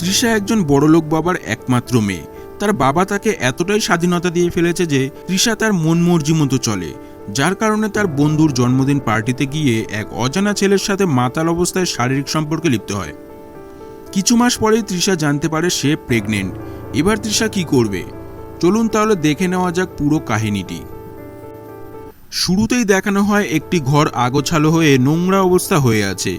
তৃষা একজন বড়লোক বাবার একমাত্র মেয়ে। তার বাবা তাকে এতটাই স্বাধীনতা দিয়ে ফেলেছে যে তৃষা তার মন মর্জি মতো চলে, যার কারণে তার বন্ধুর জন্মদিন পার্টিতে গিয়ে এক অজানা ছেলের সাথে মাতাল অবস্থায় শারীরিক সম্পর্কে লিপ্ত হয়। কিছু মাস পরেই তৃষা জানতে পারে সে প্রেগনেন্ট এবার তৃষা কি করবে? চলুন তাহলে দেখে নেওয়া যাক পুরো কাহিনীটি। শুরুতেই দেখানো হয় একটি ঘর আগোছালো হয়ে নোংরা অবস্থা হয়ে আছে,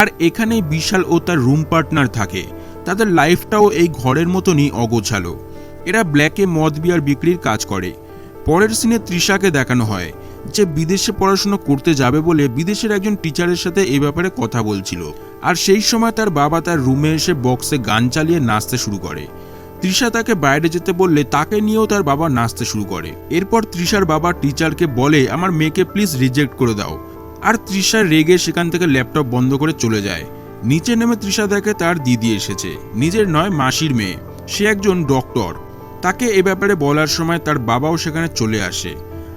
আর এখানেই বিশাল ও তার রুম পার্টনার থাকে। তাদের লাইফটাও এই ঘরের মতনই অগোছালো। এরা ব্ল্যাকে মদ বিয়ার বিক্রির কাজ করে। পরের সিনে তৃষাকে দেখানো হয়, যে বিদেশে পড়াশোনা করতে যাবে বলে বিদেশের একজন টিচারের সাথে এ ব্যাপারে কথা বলছিল। আর সেই সময় তার বাবা তার রুমে এসে বক্সে গান চালিয়ে নাচতে শুরু করে। তৃষা তাকে বাইরে যেতে বললে তাকে নিয়েও তার বাবা নাচতে শুরু করে। এরপর তৃষার বাবা টিচারকে বলে, আমার মেয়েকে প্লিজ রিজেক্ট করে দাও। আর তৃষা রেগে সেখান থেকে ল্যাপটপ বন্ধ করে চলে যায়। নিচে নেমে তৃষা দেখে তার দিদি এসেছে। নিজের নয়, মাসির মেয়ে। সে একজন ডক্টর। তাকে এ ব্যাপারে বলার সময় তার বাবাও সেখানে চলে আসে।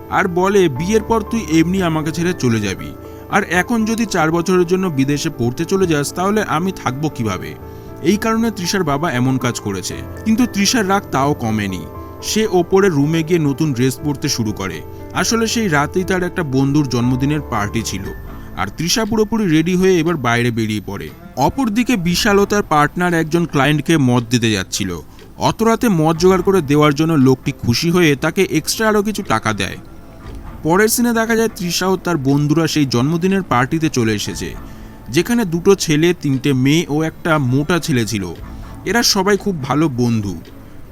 আর বলে, বিয়ের পর তুই এমনি আমাকে ছেড়ে চলে যাবি। আর এখন যদি চার বছরের জন্য বিদেশে পড়তে চলে যাস, তাহলে আমি থাকব কীভাবে? এই কারণে তৃষার বাবা এমন কাজ করেছে। কিন্তু তৃষার রাগ তাও কমেনি। সে ওপরে রুমে গিয়ে নতুন ড্রেস পরতে শুরু করে। আসলে সেই রাতেই তার একটা বন্ধুর জন্মদিনের পার্টি ছিল। আর তৃষা পুরোপুরি রেডি হয়ে এবার বাইরে বেরিয়ে পড়ে। অপরদিকে বিশাল ও তার পার্টনার একজন ক্লায়েন্টকে মদ দিতে যাচ্ছিল। অত রাতে মদ জোগাড় করে দেওয়ার জন্য লোকটি খুশি হয়ে তাকে এক্সট্রা আরও কিছু টাকা দেয়। পরের সিনে দেখা যায় তৃষা ও তার বন্ধুরা সেই জন্মদিনের পার্টিতে চলে এসেছে, যেখানে দুটো ছেলে, তিনটে মেয়ে ও একটা মোটা ছেলে ছিল। এরা সবাই খুব ভালো বন্ধু।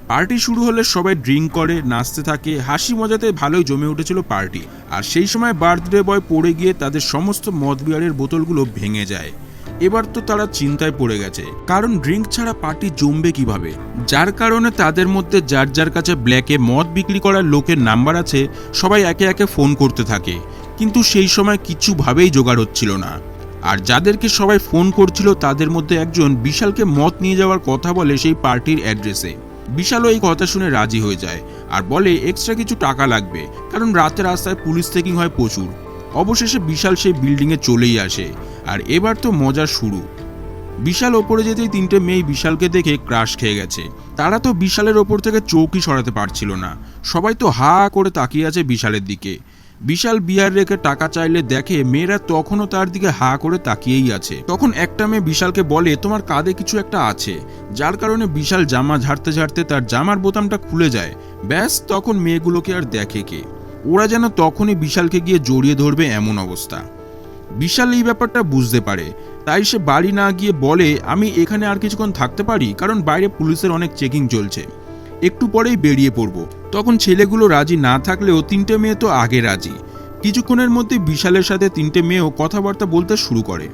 পার্টি শুরু হলে সবাই ড্রিঙ্ক করে, নাচতে থাকে, হাসি মজাতে ভালোই জমে উঠেছিল পার্টি। আর সেই সময় বার্থডে বয় পড়ে গিয়ে তাদের সমস্ত মদ বিয়ারের বোতলগুলো ভেঙে যায়। এবার তো তারা চিন্তায় পড়ে গেছে, কারণ ড্রিঙ্ক ছাড়া পার্টি জমবে কীভাবে? যার কারণে তাদের মধ্যে যার যার কাছে ব্ল্যাকে মদ বিক্রি করার লোকের নাম্বার আছে, সবাই একে একে ফোন করতে থাকে। কিন্তু সেই সময় কিছুভাবেই জোগাড় হচ্ছিল না। আর যাদেরকে সবাই ফোন করছিল, তাদের মধ্যে একজন বিশালকে মদ নিয়ে যাওয়ার কথা বলে সেই পার্টির অ্যাড্রেসে। বিশালও এই কথা শুনে রাজি হয়ে যায় আর বলে এক্সট্রা কিছু টাকা লাগবে। কারণ রাতে রাস্তায় পুলিশ চেকিং হয় প্রচুর। অবশেষে বিশাল সেই বিল্ডিংয়ে চলেই আসে। আর এবার তো মজা শুরু। বিশাল ওপরে যেতেই তিনটে মেয়ে বিশালকে দেখে ক্রাশ খেয়ে গেছে। তারা তো বিশালের ওপর থেকে চৌকি সরাতে পারছিল না। সবাই তো হা করে তাকিয়ে আছে বিশালের দিকে। বিশাল বিয়ার রেখে টাকা চাইলে দেখে মেয়েরা তখনও তার দিকে হা করে তাকিয়েই আছে। তখন একটা মেয়ে বিশালকে বলে, তোমার কাঁধে কিছু একটা আছে। যার কারণে বিশাল জামা ঝাড়তে ঝাড়তে তার জামার বোতামটা খুলে যায়। ব্যাস, তখন মেয়েগুলোকে আর দেখে কে? ওরা যেন তখনই বিশালকে গিয়ে জড়িয়ে ধরবে এমন অবস্থা। বিশাল এই ব্যাপারটা বুঝতে পারে। তাই সে বাড়ি না গিয়ে বলে, আমি এখানে আর কিছুক্ষণ থাকতে পারি? কারণ বাইরে পুলিশের অনেক চেকিং চলছে। একটু পরেই বেরিয়ে পড়ব। তখন ছেলেগুলো রাজি না থাকলেও তিনটে মেয়ে তো আগে রাজি। কিছুক্ষণের মধ্যে বিশালের সাথে তিনটে মেয়েও কথাবার্তা বলতে শুরু করে।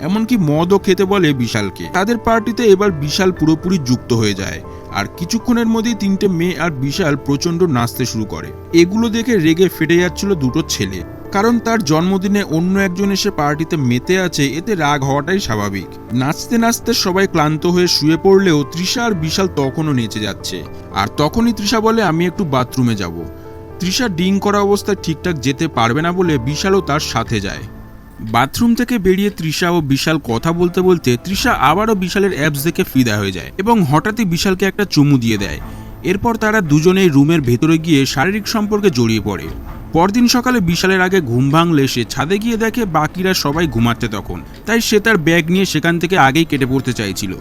এমনকি মদও খেতে বলে বিশালকে। তাদের পার্টিতে এবার বিশাল পুরোপুরি যুক্ত হয়ে যায়। আর কিছুক্ষণের মধ্যেই তিনটে মেয়ে আর বিশাল প্রচণ্ড নাচতে শুরু করে। এগুলো দেখে রেগে ফেটে যাচ্ছিল দুটো ছেলে। কারণ তার জন্মদিনে অন্য একজন এসে পার্টিতে মেতে আছে, এতে রাগ হওয়াটাই স্বাভাবিক। নাচতে নাচতে সবাই ক্লান্ত হয়ে শুয়ে পড়লেও তৃষা আর বিশাল তখনও নেচে যাচ্ছে। আর তখনই তৃষা বলে, আমি একটু বাথরুমে যাব। তৃষা ডিং করা অবস্থায় ঠিকঠাক যেতে পারবে না বলে বিশালও তার সাথে যায়। বাথরুম থেকে বেরিয়ে তৃষা ও বিশাল কথা বলতে বলতে তৃষা আবারও বিশালের অ্যাপস দেখে ফিদা হয়ে যায় এবং হঠাৎই বিশালকে একটা চুমু দিয়ে দেয়। এরপর তারা দুজনেই রুমের ভেতরে গিয়ে শারীরিক সম্পর্কে জড়িয়ে পড়ে। পরদিন সকালে বিশালের আগে ঘুম ভাঙলে সে ছাদে গিয়ে দেখে বাকিরা সবাই ঘুমাচ্ছে তখন। তাই সে তার ব্যাগ নিয়ে সেখান থেকে আগেই কেটে পড়তে চাইছিল।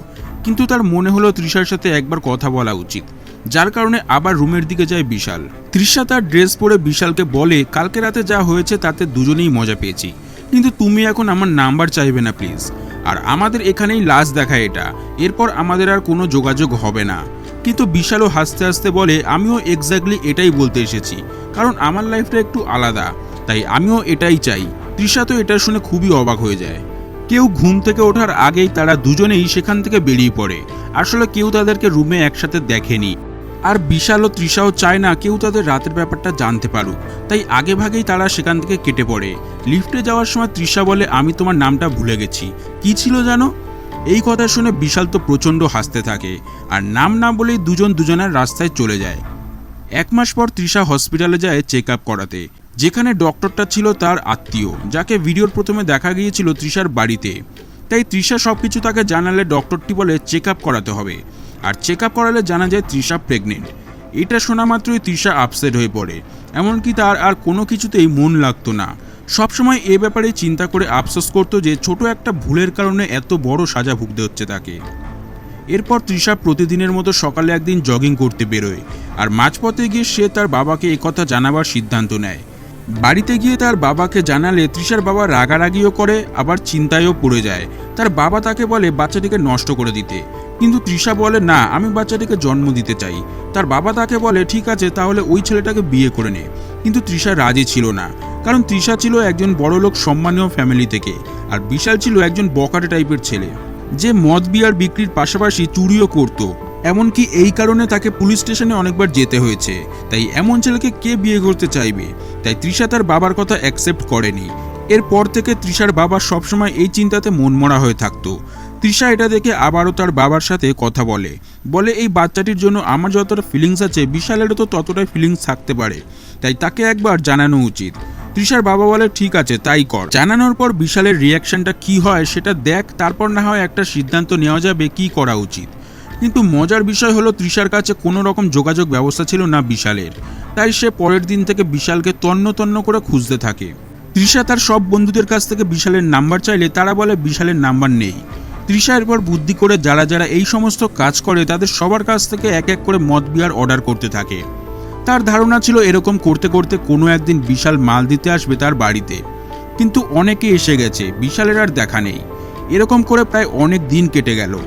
কিন্তু তার মনে হলো তৃষার সাথে একবার কথা বলা উচিত। যার কারণে আবার রুমের দিকে যায় বিশাল। তৃষা তার ড্রেস পরে বিশালকে বলে, কালকে রাতে যা হয়েছে তাতে দুজনেই মজা পেয়েছি। কিন্তু তুমি এখন আমার নাম্বার চাইবে না, প্লিজ। আর আমাদের এখানেই লাশ দেখা এটা। এরপর আমাদের আর কোনো যোগাযোগ হবে না। কিন্তু বিশালও হাসতে হাসতে বলে, আমিও এক্স্যাক্টলি এটাই বলতে এসেছি, কারণ আমার লাইফটা একটু আলাদা, তাই আমিও এটাই চাই। তৃষা তো এটা শুনে খুবই অবাক হয়ে যায়। কেউ ঘুম থেকে ওঠার আগেই তারা দুজনেই সেখান থেকে বেরিয়ে পড়ে। আসলে কেউ তাদেরকে রুমে একসাথে দেখেনি। আর বিশাল ও তৃষাও চায় না কেউ তাদের রাতের ব্যাপারটা জানতে পারুক। তাই আগে ভাগেই তারা সেখান থেকে কেটে পড়ে। লিফটে যাওয়ার সময় তৃষা বলে, আমি তোমার নামটা ভুলে গেছি। কি ছিল জানো? এই কথা শুনে বিশাল তো প্রচণ্ড হাসতে থাকে আর নাম না বলেই দুজন দুজনের রাস্তায় চলে যায়। এক মাস পর তৃষা হসপিটালে যায় চেক আপ করাতে, যেখানে ডক্টরটা ছিল তার আত্মীয়, যাকে ভিডিওর প্রথমে দেখা গিয়েছিল তৃষার বাড়িতে। তাই তৃষা সব কিছু তাকে জানালে ডক্টরটি বলে চেক আপ করাতে হবে, আর চেক আপ করালে জানা যায় তৃষা প্রেগনেন্ট। এটা শোনা মাত্রই তৃষা আপসেট হয়ে পড়ে, এমনকি তার আর কোনো কিছুতেই মন লাগতো না। সবসময় এ ব্যাপারে চিন্তা করে আফসোস করতো যে ছোট একটা ভুলের কারণে এত বড় সাজা ভুগতে হচ্ছে তাকে। এরপর তৃষা প্রতিদিনের মতো সকালে একদিন জগিং করতে বেরোয় আর মাঝপথে গিয়ে সে তার বাবাকে একথা জানাবার সিদ্ধান্ত নেয়। বাড়িতে গিয়ে তার বাবাকে জানালে তৃষার বাবা রাগারাগিও করে, আবার চিন্তায়ও পড়ে যায়। তার বাবা তাকে বলে, বাচ্চাটিকে নষ্ট করে দিতে। কিন্তু তৃষা বলে, না, আমি বাচ্চাটিকে জন্ম দিতে চাই। তার বাবা তাকে বলে, ঠিক আছে, তাহলে ওই ছেলেটাকে বিয়ে করে নে। কিন্তু তৃষা রাজি ছিল না। কারণ তৃষা ছিল একজন বড়লোক সম্মানীয় ফ্যামিলি থেকে, আর বিশাল ছিল একজন বকাটে টাইপের ছেলে, যে মদ বিয়ার বিক্রির পাশাপাশি চুরিও করত। এমনকি এই কারণে তাকে পুলিশ স্টেশনে অনেকবার যেতে হয়েছে, তাই এমন ছেলেকে কে বিয়ে করতে চাইবে? তাই তৃষা তার বাবার কথা অ্যাকসেপ্ট করেনি। এরপর থেকে তৃষার বাবা সবসময় এই চিন্তাতে মনমরা হয়ে থাকতো। তৃষা এটা দেখে আবারও তার বাবার সাথে কথা বলে বলে এই বাচ্চাটির জন্য আমার যতটা ফিলিংস আছে, বিশালেরও তো ততটাই ফিলিংস থাকতে পারে, তাই তাকে একবার জানানো উচিত। তৃষার বাবা বলে, ঠিক আছে, তাই কর। জানানোর পর বিশালের রিয়াকশনটা কি হয় সেটা দেখ, তারপর না হয় একটা সিদ্ধান্ত নেওয়া যাবে কি করা উচিত। কিন্তু মজার বিষয় হলো, তৃষার কাছে কোনো রকম যোগাযোগ ব্যবস্থা ছিল না বিশালের। তাই সে পরের দিন থেকে বিশালকে তন্ন তন্ন করে খুঁজতে থাকে। তৃষা তার সব বন্ধুদের কাছ থেকে বিশালের নাম্বার চাইলে, তারা বলে, বিশালের নাম্বার নেই। তৃষা এরপর বুদ্ধি করে, যারা যারা এই সমস্ত কাজ করে, তাদের সবার কাছ থেকে এক এক করে মদ বিয়ার অর্ডার করতে থাকে। তার ধারণা ছিল এরকম করতে করতে কোনো একদিন বিশাল মাল দিতে আসবে তার বাড়িতে। কিন্তু অনেকে এসে গেছে, বিশালের আর দেখা নেই। এরকম করে প্রায় অনেক দিন কেটে গেল।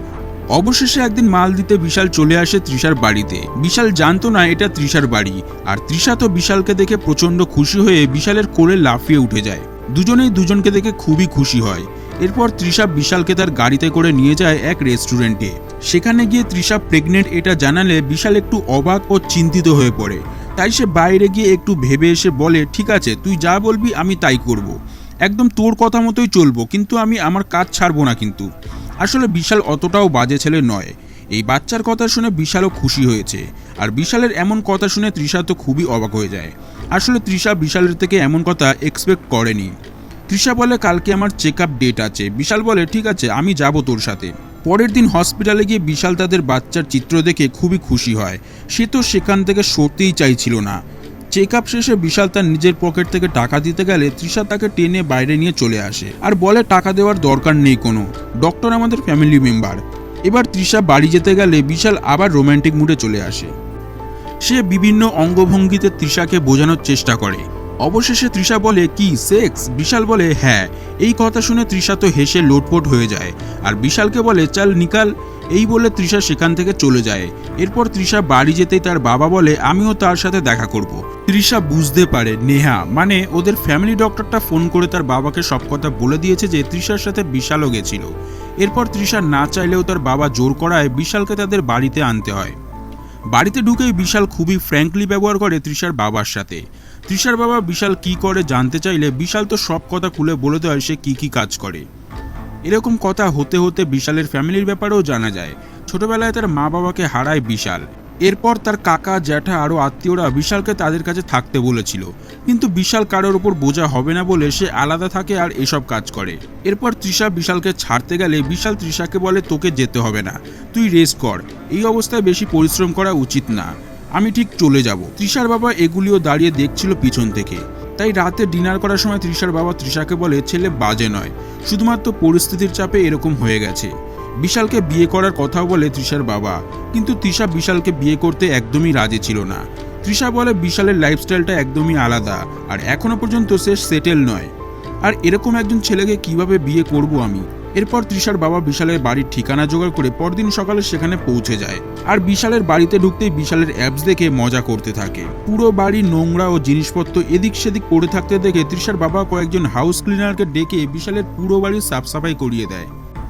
অবশেষে একদিন মাল দিতে বিশাল চলে আসে তৃষার বাড়িতে। বিশাল জানতো না এটা তৃষার বাড়ি, আর তৃষা তো বিশালকে দেখে প্রচণ্ড খুশি হয়ে বিশালের কোলে লাফিয়ে উঠে যায়। দুজনেই দুজনকে দেখে খুবই খুশি হয়। এরপর তৃষা বিশালকে তার গাড়িতে করে নিয়ে যায় এক রেস্টুরেন্টে। সেখানে গিয়ে তৃষা প্রেগনেন্ট এটা জানালে বিশাল একটু অবাক ও চিন্তিত হয়ে পড়ে। তাই সে বাইরে গিয়ে একটু ভেবে এসে বলে, ঠিক আছে, তুই যা বলবি আমি তাই করব। একদম তোর কথা মতোই চলবো, কিন্তু আমি আমার কাজ ছাড়বো না কিন্তু। আসলে বিশাল অতটাও বাজে ছেলে নয়। এই বাচ্চার কথা শুনে বিশালও খুশি হয়েছে। আর বিশালের এমন কথা শুনে তৃষা তো খুবই অবাক হয়ে যায়। আসলে তৃষা বিশালের থেকে এমন কথা এক্সপেক্ট করেনি। তৃষা বলে, কালকে আমার চেক আপ ডেট আছে। বিশাল বলে, ঠিক আছে, আমি যাব তোর সাথে। পরের দিন হসপিটালে গিয়ে বিশাল তাদের বাচ্চার চিত্র দেখে খুবই খুশি হয়। সে তো সেখান থেকে সরতেই চাইছিল না। চেক আপ শেষে বিশাল তার নিজের পকেট থেকে টাকা দিতে গেলে তৃষা তাকে টেনে বাইরে নিয়ে চলে আসে। আর বলে, টাকা দেওয়ার দরকার নেই কোনো। ডক্টর আমাদের ফ্যামিলি মেম্বার এবার তৃষা বাড়ি যেতে গেলে বিশাল আবার রোম্যান্টিক মুডে চলে আসে। সে বিভিন্ন অঙ্গভঙ্গিতে তৃষাকে বোঝানোর চেষ্টা করে। অবশেষে তৃষা বলে, কি, সেক্স? বিশাল বলে হ্যাঁ। এই কথা শুনে তৃষা তো হেসে লোটপোট হয়ে যায়। আর বিশালকে বলে, চাল, নিকাল। এই বলে তৃষা সেখান থেকে চলে যায়। এরপর তৃষা বাড়ি যেতেই তার বাবা বলে, আমিও তার সাথে দেখা করব। তৃষা বুঝতে পারে, নেহা মানে ওদের ফ্যামিলি ডক্টরটা ফোন করে তার বাবাকে সব কথা বলে দিয়েছে যে তৃষার সাথে বিশালও গেছিল। এরপর তৃষা না চাইলেও তার বাবা জোর করায় বিশালকে তাদের বাড়িতে আনতে হয়। বাড়িতে ঢুকেই বিশাল খুবই ফ্র্যাঙ্কলি ব্যবহার করে তৃষার বাবার সাথে। তৃষার বাবা বিশাল কি করে জানতে চাইলে বিশাল তো সব কথা খুলে বলে দেয় সে কি কি কাজ করে। এরকম কথা হতে হতে বিশালের ফ্যামিলির ব্যাপারেও জানা যায়। ছোটবেলায় তার মা বাবাকে হারায় বিশাল। এরপর তার কাকা, জ্যাঠা আরও আত্মীয়রা বিশালকে তাদের কাছে থাকতে বলেছিল। কিন্তু বিশাল কারোর ওপর বোঝা হবে না বলে সে আলাদা থাকে আর এসব কাজ করে। এরপর তৃষা বিশালকে ছাড়তে গেলে বিশাল তৃষাকে বলে, তোকে যেতে হবে না। তুই রেস্ট কর। এই অবস্থায় বেশি পরিশ্রম করা উচিত না। আমি ঠিক চলে যাব। তৃষার বাবা এগুলিও দাঁড়িয়ে দেখছিল পিছন থেকে। তাই রাতে ডিনার করার সময় তৃষার বাবা তৃষাকে বলে, ছেলে বাজে নয়। শুধুমাত্র পরিস্থিতির চাপে এরকম হয়ে গেছে। বিশালকে বিয়ে করার কথাও বলে তৃষার বাবা। কিন্তু তৃষা বিশালকে বিয়ে করতে একদমই রাজি ছিল না। তৃষা বলে, বিশালের লাইফস্টাইলটা একদমই আলাদা। আর এখনও পর্যন্ত সে সেটেল নয়। আর এরকম একজন ছেলেকে কীভাবে বিয়ে করব আমি? এরপর তৃষার বাবা বিশালের বাড়ির ঠিকানা জোগাড় করে পরদিন সকালে সেখানে পৌঁছে যায়। আর বিশালের বাড়িতে ঢুকতেই বিশালের অ্যাপস দেখে মজা করতে থাকে। পুরো বাড়ি নোংরা ও জিনিসপত্র এদিক সেদিক পড়ে থাকতে দেখে তৃষার বাবা কয়েকজন হাউস ক্লিনারকে ডেকে বিশালের পুরো বাড়ি সাফ সাফাই করিয়ে দেয়।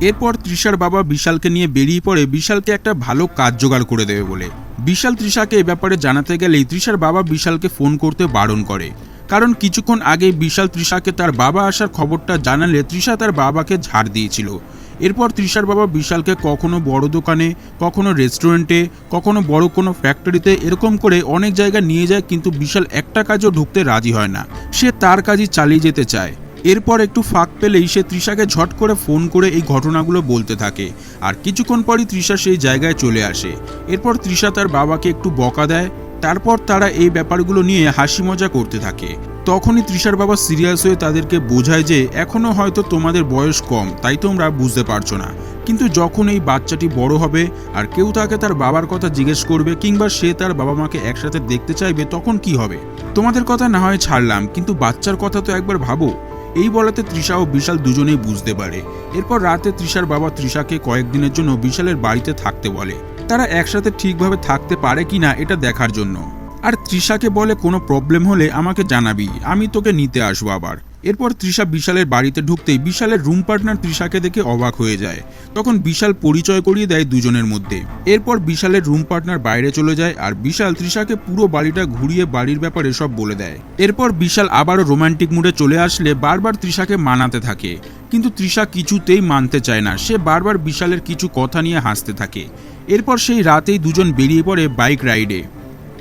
এরপর তৃষার বাবা বিশালকে নিয়ে বেরিয়ে পড়ে বিশালকে একটা ভালো কাজ জোগাড় করে দেবে বলে। বিশাল তৃষাকে এ ব্যাপারে জানাতে গেলেই তৃষার বাবা বিশালকে ফোন করতে বারণ করে। কারণ কিছুক্ষণ আগে বিশাল তৃষাকে তার বাবা আসার খবরটা জানালে তৃষা তার বাবাকে ঝাড় দিয়েছিল। এরপর তৃষার বাবা বিশালকে কখনো বড় দোকানে, কখনো রেস্টুরেন্টে, কখনো বড় কোনো ফ্যাক্টরিতে এরকম করে অনেক জায়গা নিয়ে যায় কিন্তু বিশাল একটা কাজও ঢুকতে রাজি হয় না। সে তার কাজই চালিয়ে যেতে চায়। এরপর একটু ফাঁক পেলেই সে তৃষাকে ঝট করে ফোন করে এই ঘটনাগুলো বলতে থাকে। আর কিছুক্ষণ পরই তৃষা সেই জায়গায় চলে আসে। এরপর তৃষা তার বাবাকে একটু বকা দেয় তারপর তারা এই ব্যাপারগুলো নিয়ে হাসি মজা করতে থাকে। তখনই তৃষার বাবা সিরিয়াস হয়ে তাদেরকে বোঝায় যে এখনও হয়তো তোমাদের বয়স কম, তাই তোমরা বুঝতে পারছ না। কিন্তু যখন এই বাচ্চাটি বড় হবে আর কেউ তাকে তার বাবার কথা জিজ্ঞেস করবে কিংবা সে তার বাবা মাকে একসাথে দেখতে চাইবে, তখন কি হবে? তোমাদের কথা না হয় ছাড়লাম, কিন্তু বাচ্চার কথা তো একবার ভাবো। এই বলাতে তৃষা ও বিশাল দুজনেই বুঝতে পারে। এরপর রাতে তৃষার বাবা তৃষাকে কয়েকদিনের জন্য বিশালের বাড়িতে থাকতে বলে। তারা একসাথে ঠিকভাবে থাকতে পারে কি না এটা দেখার জন্য। আর তৃষাকে বলে কোনো প্রবলেম হলে আমাকে জানাবি, আমি তোকে নিতে আসব আবার। এরপর তৃষা বিশালের বাড়িতে ঢুকতেই বিশালের রুম পার্টনার তৃষাকে দেখে অবাক হয়ে যায়। তখন বিশাল পরিচয় করিয়ে দেয় দুজনের মধ্যে। এরপর বিশালের রুম পার্টনার বাইরে চলে যায় আর বিশাল তৃষাকে পুরো বাড়িটা ঘুরিয়ে বাড়ির ব্যাপারে সব বলে দেয়। এরপর বিশাল আবারও রোমান্টিক মুডে চলে আসলে বারবার তৃষাকে মানাতে থাকে। কিন্তু তৃষা কিছুতেই মানতে চায় না। সে বারবার বিশালের কিছু কথা নিয়ে হাসতে থাকে। এরপর সেই রাতেই দুজন বেরিয়ে পড়ে বাইক রাইডে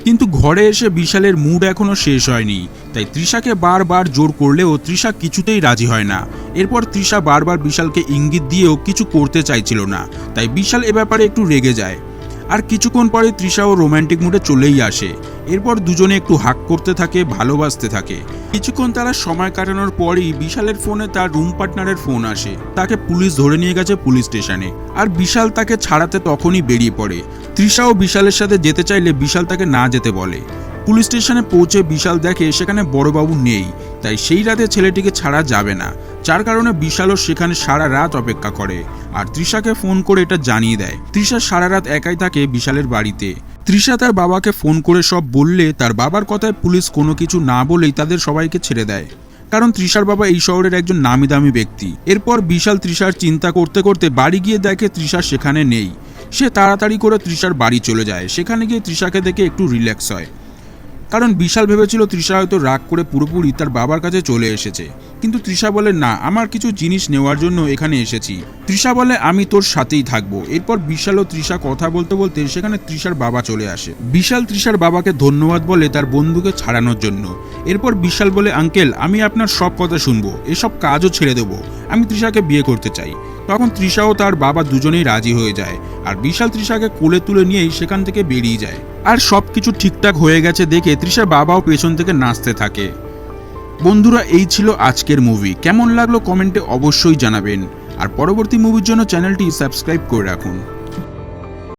কিন্তু ঘরে এসে বিশালের মুড এখনও শেষ হয়নি। তাই তৃষাকে বারবার জোর করলেও তৃষা কিছুতেই রাজি হয় না। এরপর তৃষা বারবার বিশালকে ইঙ্গিত দিয়েও কিছু করতে চাইছিল না। তাই বিশাল এ ব্যাপারে একটু রেগে যায়। আর কিছুক্ষণ পরে তৃষাও রোম্যান্টিক মুডে চলেই আসে। এরপর দুজনে একটু হাক করতে থাকে, ভালোবাসতে থাকে। কিছুক্ষণ তারা সময় কাটানোর পরই বিশালের ফোনে তার রুম পার্টনারের ফোন আসে। তাকে পুলিশ ধরে নিয়ে গেছে পুলিশ স্টেশনে। আর বিশাল তাকে ছাড়াতে তখনই বেরিয়ে পড়ে। তৃষাও বিশালের সাথে যেতে চাইলে বিশাল তাকে না যেতে বলে। পুলিশ স্টেশনে পৌঁছে বিশাল দেখে সেখানে বড়বাবু নেই, তাই সেই রাতে ছেলেটিকে ছাড়া যাবে না। যার কারণে বিশালও সেখানে সারা রাত অপেক্ষা করে। আর তৃষাকে ফোন করে এটা জানিয়ে দেয়। তৃষা সারা রাত একাই থাকে বিশালের বাড়িতে। তৃষা তার বাবাকে ফোন করে সব বললে, তার বাবার কথায় পুলিশ কোনো কিছু না বলেই তাদের সবাইকে ছেড়ে দেয়। কারণ তৃষার বাবা এই শহরের একজন নামি দামি ব্যক্তি। এরপর বিশাল তৃষার চিন্তা করতে করতে বাড়ি গিয়ে দেখে তৃষা সেখানে নেই। সে তাড়াতাড়ি করে তৃষার বাড়ি চলে যায়। সেখানে গিয়ে তৃষাকে দেখে একটু রিল্যাক্স হয়। কারণ বিশাল ভেবেছিল তৃষা হয়তো রাগ করে পুরোপুরি তার বাবার কাছে চলে এসেছে। কিন্তু তৃষা বলে, না, আমার কিছু জিনিস নেওয়ার জন্য এখানে এসেছি। তৃষা বলে, আমি তোর সাথেই থাকব। এরপর বিশাল ও তৃষা কথা বলতে বলতে সেখানে তৃষার বাবা চলে আসে। বিশাল তৃষার বাবাকে ধন্যবাদ বলে তার বন্ধুকে ছাড়ানোর জন্য। এরপর বিশাল বলে, আঙ্কেল, আমি আপনার সব কথা শুনব। এসব কাজও ছেড়ে দেবো। আমি তৃষাকে বিয়ে করতে চাই। তখন তৃষা ও তার বাবা দুজনেই রাজি হয়ে যায় আর বিশাল তৃষাকে কোলে তুলে নিয়েই সেখান থেকে বেরিয়ে যায়। আর সব কিছু ঠিকঠাক হয়ে গেছে দেখে তৃষার বাবাও পেছন থেকে নাচতে থাকে। বন্ধুরা, এই ছিল আজকের মুভি কেমন লাগল কমেন্টে অবশ্যই জানাবেন। আর পরবর্তী মুভির জন্য চ্যানেলটি সাবস্ক্রাইব করে রাখুন।